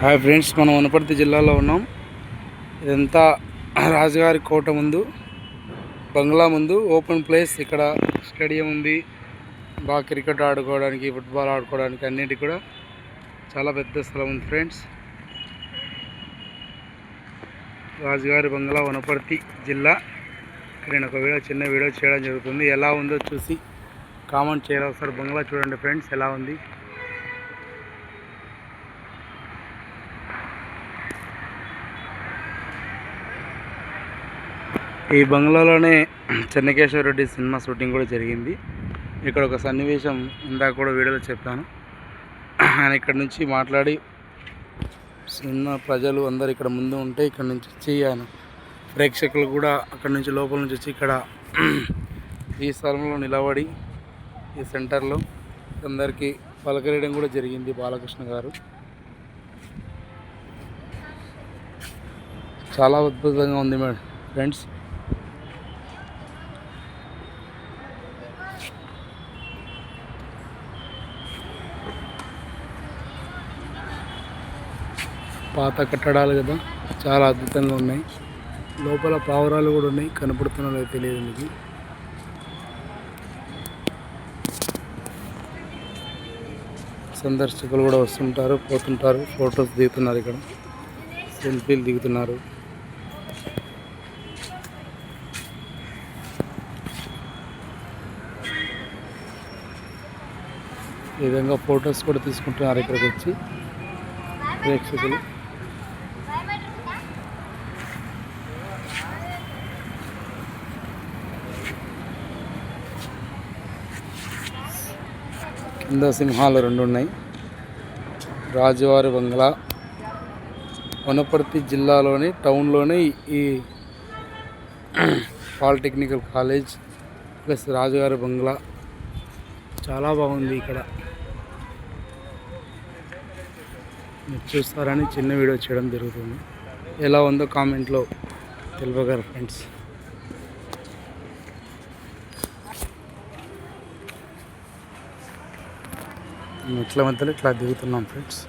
Hi friends మనం వనపర్తి జిల్లాలో ఉన్నాం. ఇదంతా రాజుగారి కోట ముందు బంగ్లా ముందు ఓపెన్ ప్లేస్ ఇక్కడ స్టేడియం ఉంది. బాగా క్రికెట్ ఆడుకోవడానికి ఫుట్బాల్ ఆడుకోవడానికి అన్నిటి కూడా చాలా పెద్ద స్థలం ఉంది ఫ్రెండ్స్ రాజుగారి బంగ్లా వనపర్తి జిల్లా. ఇక్కడ నేను ఒక వీడియో చిన్న వీడియో చేయడం జరుగుతుంది. ఎలా ఉందో చూసి కామెంట్ చేయాలి ఒకసారి. బంగ్లా చూడండి ఫ్రెండ్స్ ఎలా ఉంది? ఈ బంగ్లాలోనే చెన్నకేశ్వర రెడ్డి సినిమా షూటింగ్ కూడా జరిగింది. ఇక్కడ ఒక సన్నివేశం ఇందాక కూడా వీడియోలో చెప్పాను. ఆయన ఇక్కడ నుంచి మాట్లాడి సినిమా ప్రజలు అందరు ఇక్కడ ముందు ఉంటే ఇక్కడ నుంచి వచ్చి ఆయన ప్రేక్షకులు కూడా అక్కడ నుంచి లోపల నుంచి వచ్చి ఇక్కడ ఈ స్థలంలో నిలబడి ఈ సెంటర్లో అందరికీ పలకరేయడం కూడా జరిగింది బాలకృష్ణ గారు. చాలా అద్భుతంగా ఉంది మేడం. ఫ్రెండ్స్ పాత కట్టడాలు కదా చాలా అద్భుతంగా ఉన్నాయి. లోపల పావురాలు కూడా ఉన్నాయి కనపడుతున్నాయో తెలియదు మీకు. సందర్శకులు కూడా వస్తుంటారు పోతుంటారు ఫొటోస్ దిగుతున్నారు ఇక్కడ. సెల్ఫీలు దిగుతున్నారు. ఈ విధంగా ఫొటోస్ కూడా తీసుకుంటున్నారు ఇక్కడికి వచ్చి ప్రేక్షకులు. కింద సింహాలు రెండు ఉన్నాయి. రాజువారి బంగ్లా. వనపర్తి జిల్లాలోని టౌన్లోనే ఈ పాలిటెక్నికల్ కాలేజ్ ప్లస్ రాజుగారి బంగ్లా. చాలా బాగుంది ఇక్కడ. మీరు చూస్తారని చిన్న వీడియో చేయడం జరుగుతుంది. ఎలా ఉందో కామెంట్లో తెలియగలరు ఫ్రెండ్స్. మెట్ల మధ్యలో ఇట్లా దిగుతున్నాం ఫ్రెండ్స్.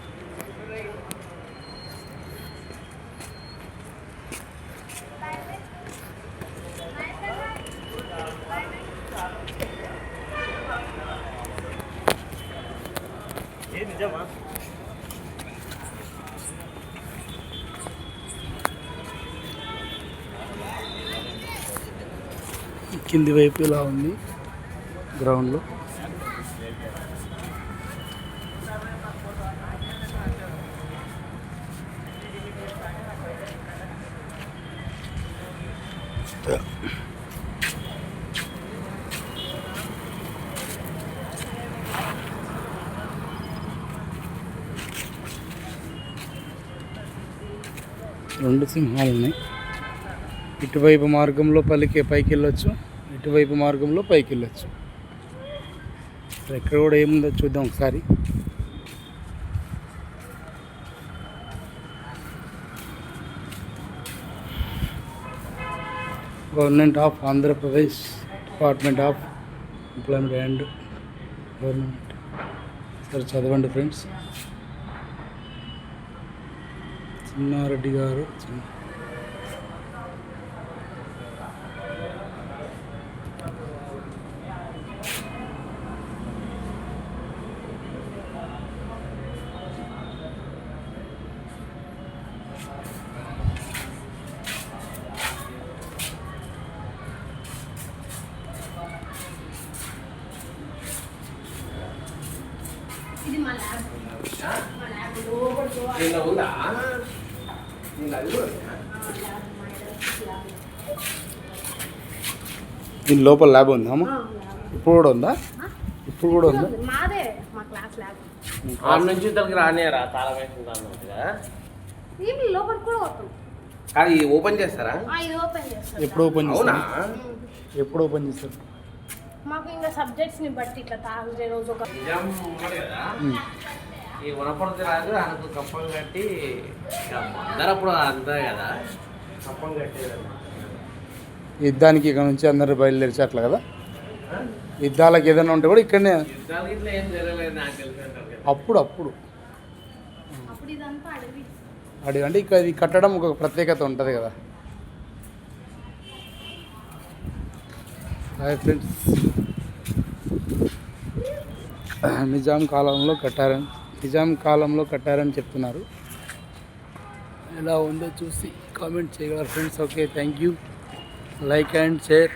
కింది వైపు ఇలా ఉంది. గ్రౌండ్లో రెండు సింహాలు ఉన్నాయి. ఇటువైపు మార్గంలో పలికే పైకి వెళ్ళొచ్చు ఇటువైపు మార్గంలో పైకి వెళ్ళొచ్చు ఇక్కడ ఎక్కడ కూడా ఏముందో చూద్దాం ఒకసారి. Government of Andhra Pradesh department of employment and government సరే చదవండి ఫ్రెండ్స్ చిన్నారెడ్డి గారు చిన్న నిన్న ఉందా నిన్న అది కూడా ఉందా? దీని లోపల ల్యాబ్ ఉందా అమ్మ? ఇప్పుడు కూడా ఉందా? ఇప్పుడు కూడా ఉందా? మాదే మా క్లాస్ ల్యాబ్ ఆరు నుంచి ఇద్దరికి రానియరా తాళం వేసుకుంటాను అన్నట్టుగా. ఏమి లోపలికి కూడా వస్తాం అది ఓపెన్ చేస్తారా? ఆ, ఇది ఓపెన్ చేస్తాం. ఎప్పుడు ఓపెన్ అవునా? చేస్తారు ఎప్పుడు ఓపెన్ చేస్తారు? మాకు ఇంకా సబ్జెక్ట్స్ని బట్టి ఇట్లా తాగే రోజు ఒక నిజాం కదా. ఈ వనపర్తి రాజు ఆయనకు కప్పం కట్టి అందరూ అప్పుడు అంతా కదా. కప్పం కట్టేదన్నమాట యుద్ధానికి ఇక్కడ నుంచి అందరు బయలుదేరిచి అట్లా కదా? యుద్ధాలకు ఏదైనా ఉంటే కూడా ఇక్కడనే. అప్పుడు అప్పుడు. అప్పుడు ఇది ఇదంతా అడవి. అడిగి అంటే ఇక్కడ ఇది కట్టడం ఒక ప్రత్యేకత ఉంటుంది కదా. Hi friends. నిజాం కాలంలో కట్టారని. నిజాం కాలంలో కట్టారని చెప్తున్నారు. ఎలా ఉందో చూసి కామెంట్ చేయగలరు friends. Okay thank you. Like and share.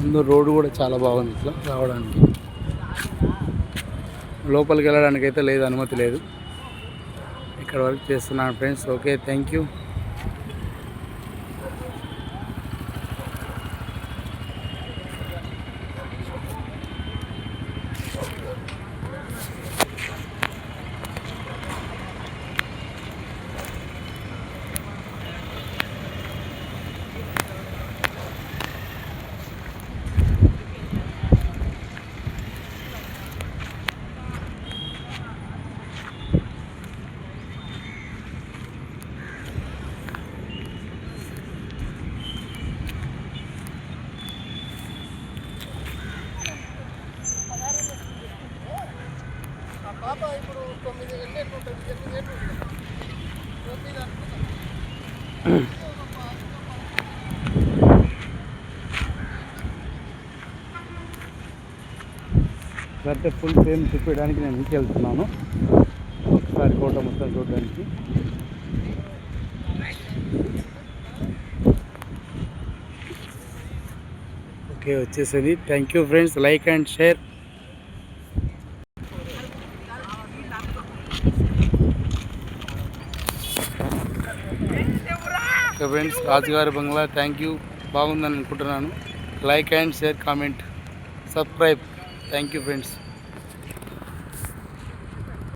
ముందు రోడ్డు కూడా చాలా బాగుంది ఇట్లా రావడానికి. లోపలికి వెళ్ళడానికి అయితే లేదు అనుమతి లేదు. ఇక్కడ వరకు చేస్తున్నాను ఫ్రెండ్స్. ఓకే థ్యాంక్ యూ అయితే ఫుల్ సేమ్ చూపించడానికి నేను ఇంటికి వెళ్తున్నాను. ఒకసారి కోట మొత్తం చూడడానికి. ఓకే వచ్చేసింది thank you friends like and share okay friends రాజుగారి బంగ్లా థ్యాంక్ యూ బాగుందని అనుకుంటున్నాను. Like and share comment subscribe thank you friends